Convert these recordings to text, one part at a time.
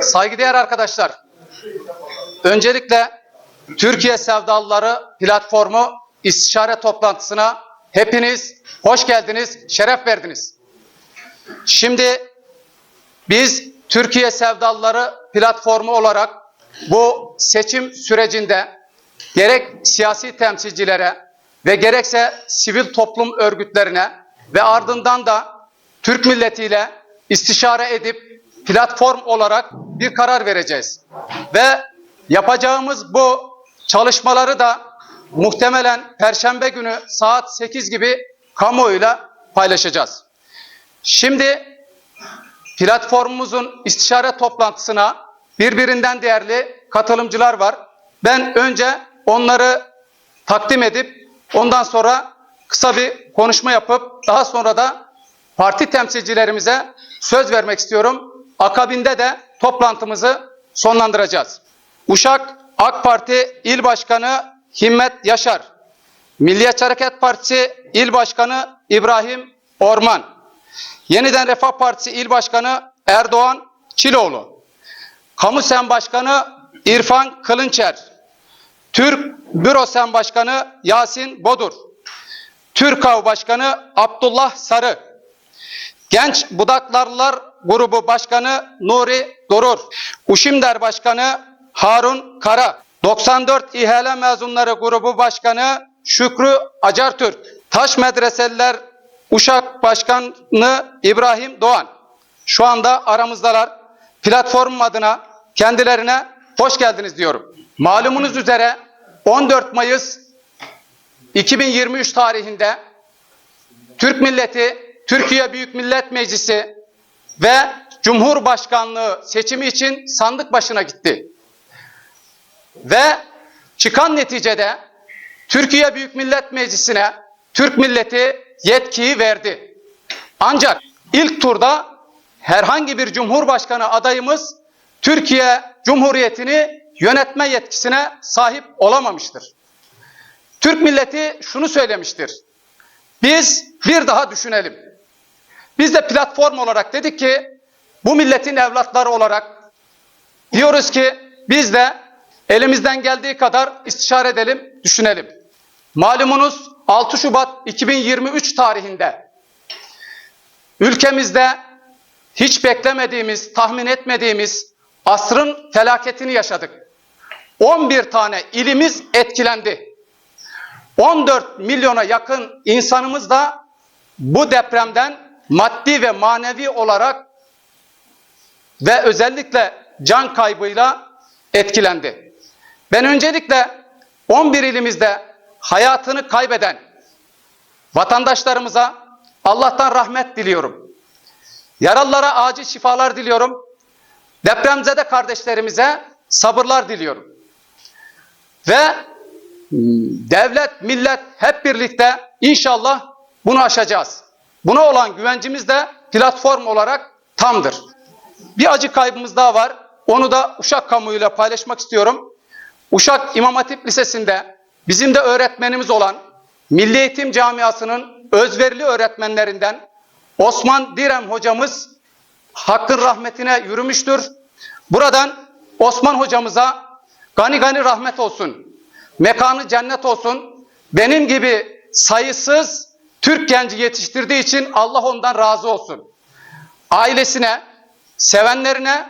Saygıdeğer arkadaşlar, öncelikle Türkiye Sevdalıları platformu istişare toplantısına hepiniz hoş geldiniz, şeref verdiniz. Şimdi biz Türkiye Sevdalıları platformu olarak bu seçim sürecinde gerek siyasi temsilcilere ve gerekse sivil toplum örgütlerine ve ardından da Türk milletiyle istişare edip platform olarak bir karar vereceğiz. Ve yapacağımız bu çalışmaları da muhtemelen Perşembe günü saat 8 gibi kamuoyuyla paylaşacağız. Şimdi platformumuzun istişare toplantısına birbirinden değerli katılımcılar var. Ben önce onları takdim edip ondan sonra kısa bir konuşma yapıp daha sonra da parti temsilcilerimize söz vermek istiyorum. Akabinde de toplantımızı sonlandıracağız. Uşak AK Parti İl Başkanı Himmet Yaşar, Milliyetçi Hareket Partisi İl Başkanı İbrahim Orman, Yeniden Refah Partisi İl Başkanı Erdoğan Çiloğlu, Kamu Sen Başkanı İrfan Kılınçer, Türk Büro Sen Başkanı Yasin Bodur, Türkav Başkanı Abdullah Sarı, Genç Budaklarlılar Grubu Başkanı Nuri Durur, Uşimder Başkanı Harun Kara, 94 İhale Mezunları Grubu Başkanı Şükrü Acartürk, Taş Medreseliler Uşak Başkanı İbrahim Doğan. Şu anda aramızdalar. Platform adına kendilerine hoş geldiniz diyorum. Malumunuz üzere 14 Mayıs 2023 tarihinde Türk milleti Türkiye Büyük Millet Meclisi ve Cumhurbaşkanlığı seçimi için sandık başına gitti. Ve çıkan neticede Türkiye Büyük Millet Meclisi'ne Türk milleti yetkiyi verdi. Ancak ilk turda herhangi bir cumhurbaşkanı adayımız Türkiye Cumhuriyeti'ni yönetme yetkisine sahip olamamıştır. Türk milleti şunu söylemiştir. Biz bir daha düşünelim. Biz de platform olarak dedik ki bu milletin evlatları olarak diyoruz ki biz de elimizden geldiği kadar istişare edelim, düşünelim. Malumunuz 6 Şubat 2023 tarihinde ülkemizde hiç beklemediğimiz, tahmin etmediğimiz asrın felaketini yaşadık. 11 tane ilimiz etkilendi. 14 milyona yakın insanımız da bu depremden maddi ve manevi olarak ve özellikle can kaybıyla etkilendi. Ben öncelikle 11 ilimizde hayatını kaybeden vatandaşlarımıza Allah'tan rahmet diliyorum. Yaralılara acil şifalar diliyorum. Depremzede kardeşlerimize sabırlar diliyorum. Ve devlet, millet hep birlikte inşallah bunu aşacağız. Buna olan güvencimiz de platform olarak tamdır. Bir acı kaybımız daha var. Onu da Uşak kamuoyuyla paylaşmak istiyorum. Uşak İmam Hatip Lisesi'nde bizim de öğretmenimiz olan Milli Eğitim Camiası'nın özverili öğretmenlerinden Osman Direm hocamız hakkın rahmetine yürümüştür. Buradan Osman hocamıza gani gani rahmet olsun. Mekanı cennet olsun. Benim gibi sayısız Türk genci yetiştirdiği için Allah ondan razı olsun. Ailesine, sevenlerine,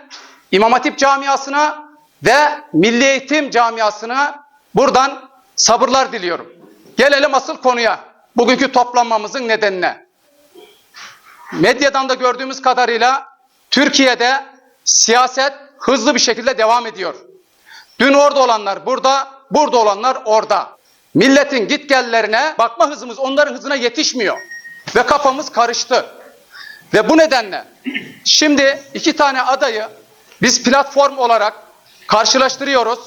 İmam Hatip camiasına ve Milli Eğitim camiasına buradan sabırlar diliyorum. Gelelim asıl konuya. Bugünkü toplanmamızın nedenine. Medyadan da gördüğümüz kadarıyla Türkiye'de siyaset hızlı bir şekilde devam ediyor. Dün orada olanlar burada, burada olanlar orada. Milletin gitgellerine bakma hızımız onların hızına yetişmiyor. Ve kafamız karıştı. Ve bu nedenle şimdi iki tane adayı biz platform olarak karşılaştırıyoruz.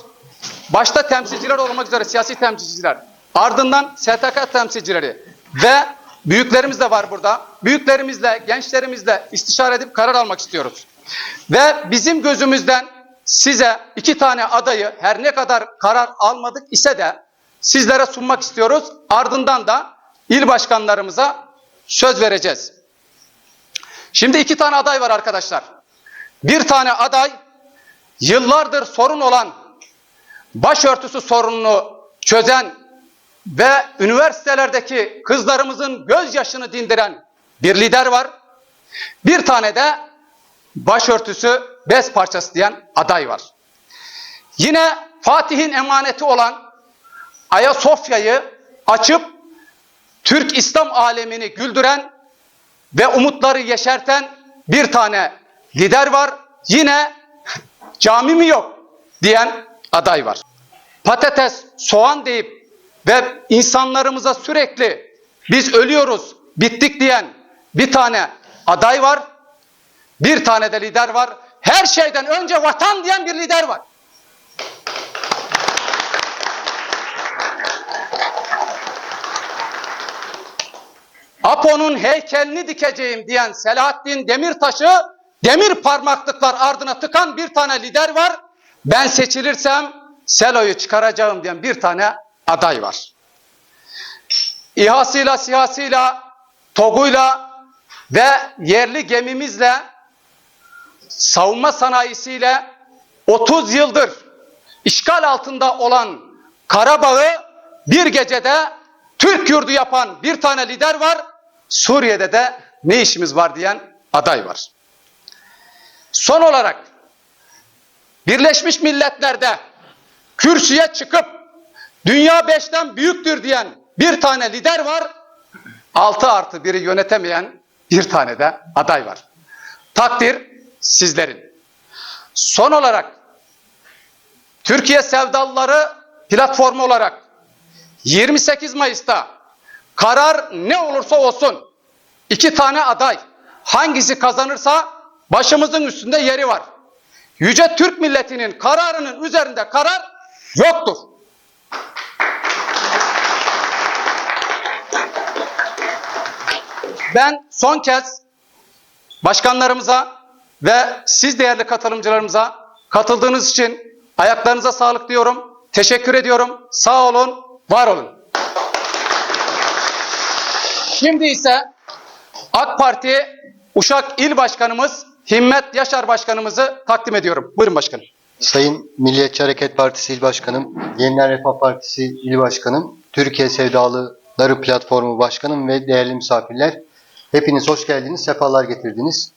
Başta temsilciler olmak üzere siyasi temsilciler. Ardından STK temsilcileri ve büyüklerimiz de var burada. Büyüklerimizle, gençlerimizle istişare edip karar almak istiyoruz. Ve bizim gözümüzden size iki tane adayı her ne kadar karar almadık ise de sizlere sunmak istiyoruz. Ardından da il başkanlarımıza söz vereceğiz. Şimdi iki tane aday var arkadaşlar. Bir tane aday yıllardır sorun olan başörtüsü sorununu çözen ve üniversitelerdeki kızlarımızın gözyaşını dindiren bir lider var. Bir tane de başörtüsü bez parçası diyen aday var. Yine Fatih'in emaneti olan Ayasofya'yı açıp Türk İslam alemini güldüren ve umutları yeşerten bir tane lider var. Yine cami mi yok diyen aday var. Patates, soğan deyip ve insanlarımıza sürekli biz ölüyoruz, bittik diyen bir tane aday var. Bir tane de lider var. Her şeyden önce vatan diyen bir lider var. Apo'nun heykelini dikeceğim diyen Selahattin Demirtaş'ı demir parmaklıklar ardına tıkan bir tane lider var. Ben seçilirsem Selo'yu çıkaracağım diyen bir tane aday var. İHA'sıyla, SİHA'sıyla, TOG'uyla ve yerli gemimizle savunma sanayisiyle 30 yıldır işgal altında olan Karabağ'ı bir gecede Türk yurdu yapan bir tane lider var. Suriye'de de ne işimiz var diyen aday var. Son olarak Birleşmiş Milletler'de kürsüye çıkıp dünya beşten büyüktür diyen bir tane lider var. Altı artı biri yönetemeyen bir tane de aday var. Takdir sizlerin. Son olarak Türkiye Sevdalıları platformu olarak 28 Mayıs'ta karar ne olursa olsun iki tane aday hangisi kazanırsa başımızın üstünde yeri var. Yüce Türk milletinin kararının üzerinde karar yoktur. Ben son kez başkanlarımıza ve siz değerli katılımcılarımıza katıldığınız için ayaklarınıza sağlık diyorum. Teşekkür ediyorum. Sağ olun, var olun. Şimdi ise AK Parti Uşak İl Başkanımız Himmet Yaşar Başkanımızı takdim ediyorum. Buyurun başkanım. Sayın Milliyetçi Hareket Partisi İl Başkanım, Yeniden Refah Partisi İl Başkanım, Türkiye Sevdalıları Platformu Başkanım ve değerli misafirler, hepiniz hoş geldiniz, sefalar getirdiniz.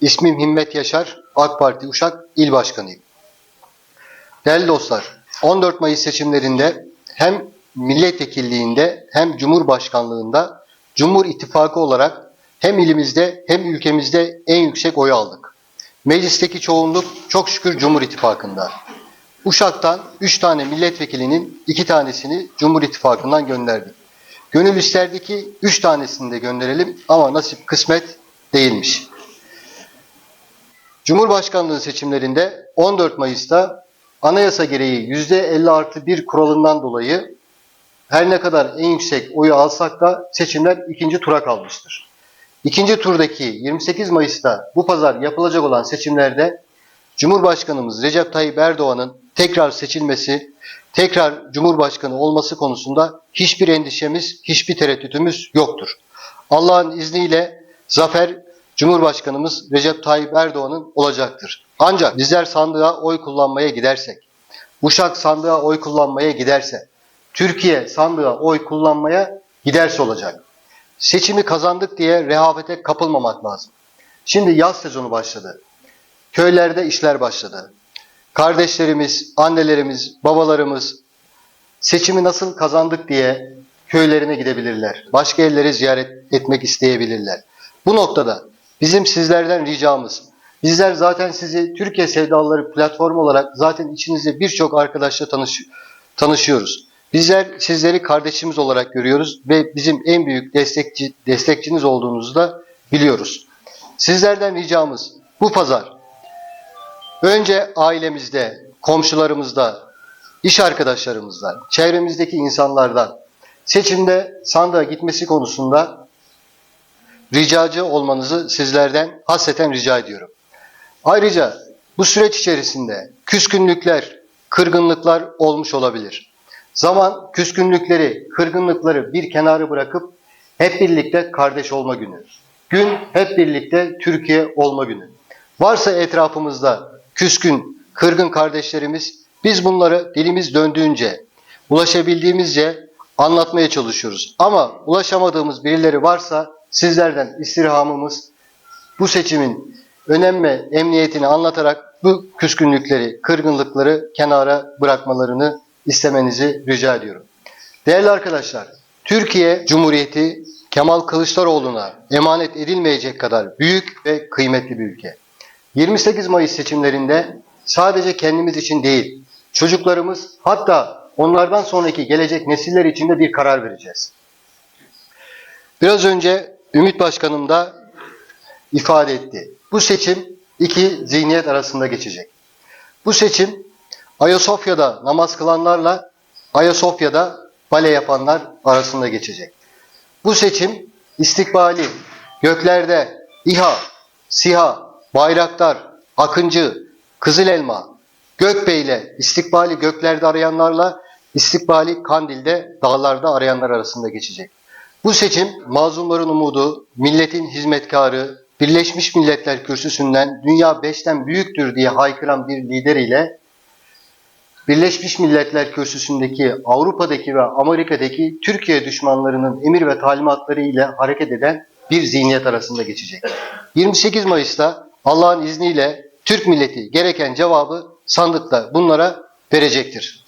İsmim Himmet Yaşar, AK Parti Uşak İl Başkanıyım. Değerli dostlar, 14 Mayıs seçimlerinde hem milletvekilliğinde hem cumhurbaşkanlığında Cumhur İttifakı olarak hem ilimizde hem ülkemizde en yüksek oyu aldık. Meclisteki çoğunluk çok şükür Cumhur İttifakı'nda. Uşak'tan 3 tane milletvekilinin 2 tanesini Cumhur İttifakı'ndan gönderdik. Gönül isterdi ki 3 tanesini de gönderelim ama nasip kısmet değilmiş. Cumhurbaşkanlığı seçimlerinde 14 Mayıs'ta anayasa gereği %50 artı 1 kuralından dolayı her ne kadar en yüksek oyu alsak da seçimler ikinci tura kalmıştır. İkinci turdaki 28 Mayıs'ta bu pazar yapılacak olan seçimlerde Cumhurbaşkanımız Recep Tayyip Erdoğan'ın tekrar seçilmesi, tekrar Cumhurbaşkanı olması konusunda hiçbir endişemiz, hiçbir tereddütümüz yoktur. Allah'ın izniyle zafer Cumhurbaşkanımız Recep Tayyip Erdoğan'ın olacaktır. Ancak bizler sandığa oy kullanmaya gidersek, Uşak sandığa oy kullanmaya giderse, Türkiye sandığa oy kullanmaya giderse olacak. Seçimi kazandık diye rehavete kapılmamak lazım. Şimdi yaz sezonu başladı. Köylerde işler başladı. Kardeşlerimiz, annelerimiz, babalarımız seçimi nasıl kazandık diye köylerine gidebilirler. Başka yerleri ziyaret etmek isteyebilirler. Bu noktada bizim sizlerden ricamız, bizler zaten sizi Türkiye Sevdalıları platformu olarak zaten içinizde birçok arkadaşla tanış, tanışıyoruz. Bizler sizleri kardeşimiz olarak görüyoruz ve bizim en büyük destekçi, destekçiniz olduğunuzu da biliyoruz. Sizlerden ricamız bu pazar önce ailemizde, komşularımızda, iş arkadaşlarımızdan, çevremizdeki insanlardan seçimde sandığa gitmesi konusunda ricacı olmanızı sizlerden hasreten rica ediyorum. Ayrıca bu süreç içerisinde küskünlükler, kırgınlıklar olmuş olabilir. Zaman küskünlükleri, kırgınlıkları bir kenara bırakıp hep birlikte kardeş olma günü. Gün hep birlikte Türkiye olma günü. Varsa etrafımızda küskün, kırgın kardeşlerimiz. Biz bunları dilimiz döndüğünce, ulaşabildiğimizce anlatmaya çalışıyoruz. Ama ulaşamadığımız birileri varsa sizlerden istirhamımız bu seçimin önem ve emniyetini anlatarak bu küskünlükleri, kırgınlıkları kenara bırakmalarını istemenizi rica ediyorum. Değerli arkadaşlar, Türkiye Cumhuriyeti Kemal Kılıçdaroğlu'na emanet edilmeyecek kadar büyük ve kıymetli bir ülke. 28 Mayıs seçimlerinde sadece kendimiz için değil, çocuklarımız hatta onlardan sonraki gelecek nesiller için de bir karar vereceğiz. Biraz önce Ümit Başkanım da ifade etti. Bu seçim iki zihniyet arasında geçecek. Bu seçim Ayasofya'da namaz kılanlarla Ayasofya'da bale yapanlar arasında geçecek. Bu seçim istikbali göklerde İHA, SİHA, Bayraktar, Akıncı, Kızıl Elma, Gökbey'le istikbali göklerde arayanlarla istikbali Kandil'de dağlarda arayanlar arasında geçecek. Bu seçim mazlumların umudu, milletin hizmetkarı, Birleşmiş Milletler Kürsüsü'nden dünya beşten büyüktür diye haykıran bir lider ile Birleşmiş Milletler Kürsüsü'ndeki Avrupa'daki ve Amerika'daki Türkiye düşmanlarının emir ve talimatları ile hareket eden bir zihniyet arasında geçecek. 28 Mayıs'ta Allah'ın izniyle Türk milleti gereken cevabı sandıkta bunlara verecektir.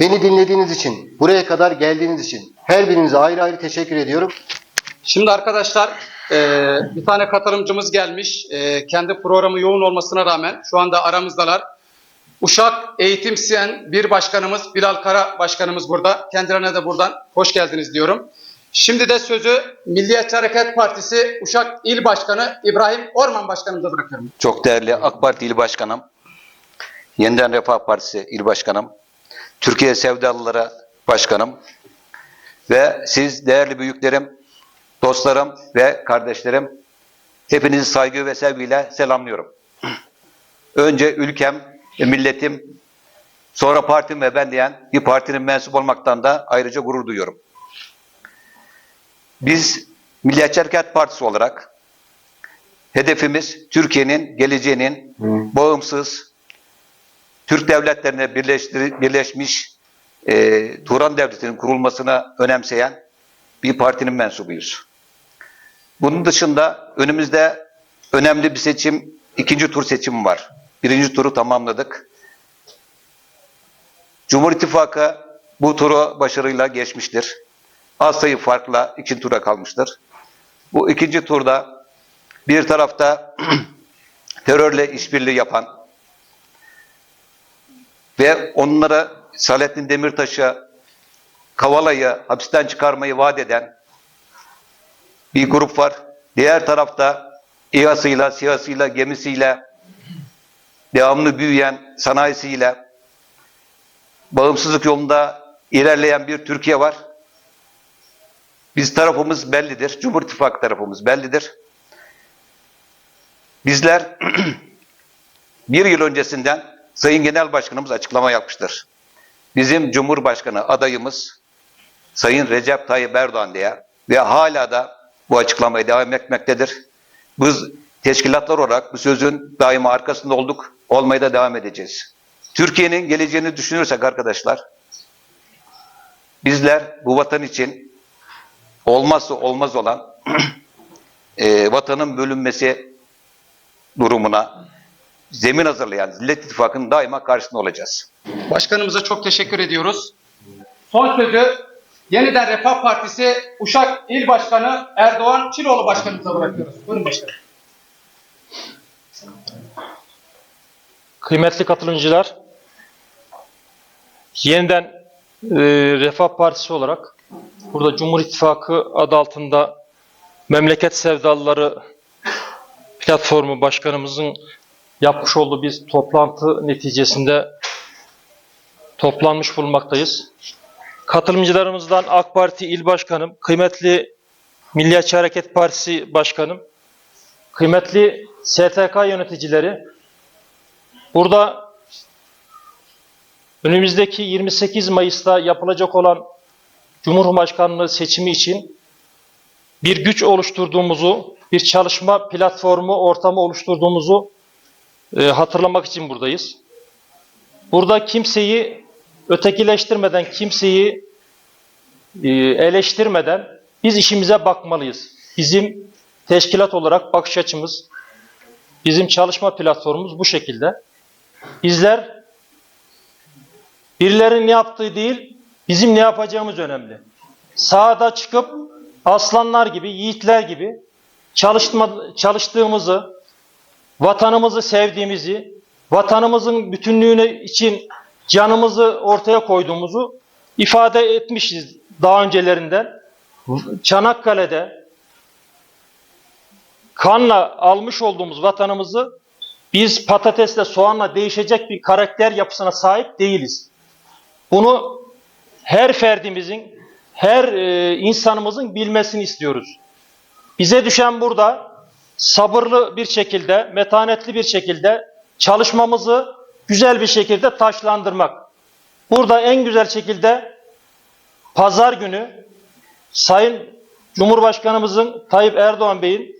Beni dinlediğiniz için, buraya kadar geldiğiniz için her birinize ayrı ayrı teşekkür ediyorum. Şimdi arkadaşlar e, bir tane katılımcımız gelmiş. E, kendi programı yoğun olmasına rağmen şu anda aramızdalar. Uşak Eğitim Siyen bir başkanımız Bilal Kara başkanımız burada. Kendilerine de buradan hoş geldiniz diyorum. Şimdi de sözü Milliyetçi Hareket Partisi Uşak İl Başkanı İbrahim Orman Başkanımıza bırakıyorum. Çok değerli AK Parti İl Başkanım, Yeniden Refah Partisi İl Başkanım, Türkiye Sevdalıları Başkanım ve siz değerli büyüklerim, dostlarım ve kardeşlerim hepinizi saygı ve sevgiyle selamlıyorum. Önce ülkem, milletim, sonra partim ve ben diyen bir partinin mensup olmaktan da ayrıca gurur duyuyorum. Biz Milliyetçi Hareket Partisi olarak Hedefimiz Türkiye'nin geleceğinin bağımsız Türk devletlerine birleşmiş e, Turan Devleti'nin kurulmasına önemseyen bir partinin mensubuyuz. Bunun dışında önümüzde önemli bir seçim, ikinci tur seçimi var. Birinci turu tamamladık. Cumhur İttifakı bu turu başarıyla geçmiştir. Az sayı farkla ikinci tura kalmıştır. Bu ikinci turda bir tarafta terörle işbirliği yapan ve onlara Salettin Demirtaş'a Kavala'yı hapisten çıkarmayı vaat eden bir grup var. Diğer tarafta İHA'sıyla, SİHA'sıyla, gemisiyle, devamlı büyüyen sanayisiyle bağımsızlık yolunda ilerleyen bir Türkiye var. Biz tarafımız bellidir. Cumhur İttifakı tarafımız bellidir. Bizler bir yıl öncesinden Sayın Genel Başkanımız açıklama yapmıştır. Bizim Cumhurbaşkanı adayımız Sayın Recep Tayyip Erdoğan diye ve hala da bu açıklamaya devam etmektedir. Biz teşkilatlar olarak bu sözün daima arkasında olduk, olmaya da devam edeceğiz. Türkiye'nin geleceğini düşünürsek arkadaşlar, bizler bu vatan için olmazsa olmaz olan e, vatanın bölünmesi durumuna zemin hazırlayan Millet İttifakı'nın daima karşısında olacağız. Başkanımıza çok teşekkür ediyoruz. Son sözü Yeniden Refah Partisi Uşak İl Başkanı Erdoğan Çiloğlu Başkanımıza bırakıyoruz. Buyurun başkanım. Kıymetli katılımcılar, yeniden e, Refah Partisi olarak burada Cumhur İttifakı adı altında Memleket Sevdalıları platformu başkanımızın yapmış olduğu bir toplantı neticesinde toplanmış bulunmaktayız. Katılımcılarımızdan AK Parti İl Başkanım, kıymetli Milliyetçi Hareket Partisi Başkanım, kıymetli STK yöneticileri, Burada önümüzdeki 28 Mayıs'ta yapılacak olan Cumhurbaşkanlığı seçimi için bir güç oluşturduğumuzu, bir çalışma platformu, ortamı oluşturduğumuzu e, hatırlamak için buradayız. burada kimseyi ötekileştirmeden, kimseyi e, eleştirmeden biz işimize bakmalıyız. Bizim teşkilat olarak bakış açımız, bizim çalışma platformumuz bu şekilde. Bizler birilerinin ne yaptığı değil, bizim ne yapacağımız önemli. Sahada çıkıp aslanlar gibi, yiğitler gibi çalışma, çalıştığımızı, vatanımızı sevdiğimizi, vatanımızın bütünlüğüne için canımızı ortaya koyduğumuzu ifade etmişiz daha öncelerinden. Çanakkale'de kanla almış olduğumuz vatanımızı biz patatesle soğanla değişecek bir karakter yapısına sahip değiliz. Bunu her ferdimizin, her e, insanımızın bilmesini istiyoruz. Bize düşen burada sabırlı bir şekilde, metanetli bir şekilde çalışmamızı güzel bir şekilde taşlandırmak. Burada en güzel şekilde pazar günü Sayın Cumhurbaşkanımızın Tayyip Erdoğan Bey'in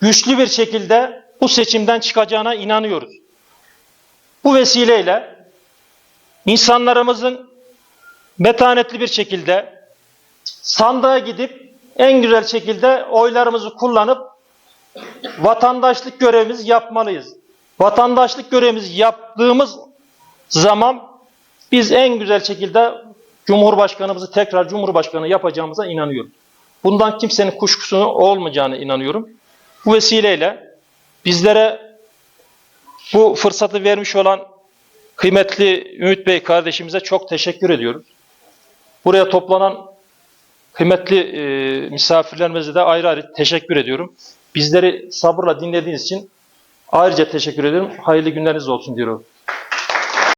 güçlü bir şekilde bu seçimden çıkacağına inanıyoruz. Bu vesileyle insanlarımızın metanetli bir şekilde sandığa gidip en güzel şekilde oylarımızı kullanıp vatandaşlık görevimizi yapmalıyız. Vatandaşlık görevimizi yaptığımız zaman biz en güzel şekilde Cumhurbaşkanımızı tekrar Cumhurbaşkanı yapacağımıza inanıyorum. Bundan kimsenin kuşkusu olmayacağına inanıyorum. Bu vesileyle bizlere bu fırsatı vermiş olan kıymetli Ümit Bey kardeşimize çok teşekkür ediyoruz. Buraya toplanan kıymetli e, misafirlerimize de ayrı ayrı teşekkür ediyorum. Bizleri sabırla dinlediğiniz için ayrıca teşekkür ediyorum. Hayırlı günleriniz olsun diyorum.